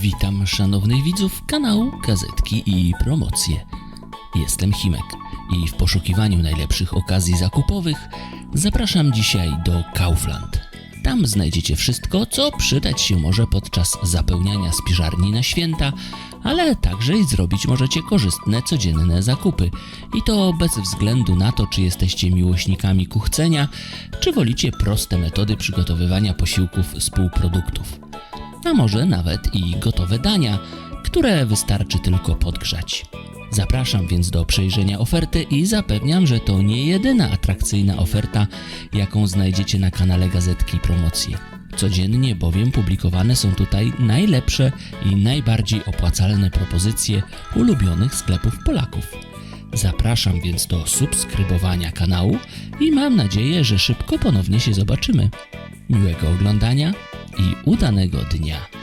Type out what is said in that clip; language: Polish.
Witam szanownych widzów kanału Gazetki i Promocje. Jestem Himek i w poszukiwaniu najlepszych okazji zakupowych zapraszam dzisiaj do Kaufland. Tam znajdziecie wszystko, co przydać się może podczas zapełniania spiżarni na święta, ale także i zrobić możecie korzystne codzienne zakupy. I to bez względu na to, czy jesteście miłośnikami kuchcenia, czy wolicie proste metody przygotowywania posiłków z półproduktów a może nawet i gotowe dania, które wystarczy tylko podgrzać. Zapraszam więc do przejrzenia oferty i zapewniam, że to nie jedyna atrakcyjna oferta, jaką znajdziecie na kanale Gazetki Promocje. Codziennie bowiem publikowane są tutaj najlepsze i najbardziej opłacalne propozycje ulubionych sklepów Polaków. Zapraszam więc do subskrybowania kanału i mam nadzieję, że szybko ponownie się zobaczymy. Miłego oglądania i udanego dnia.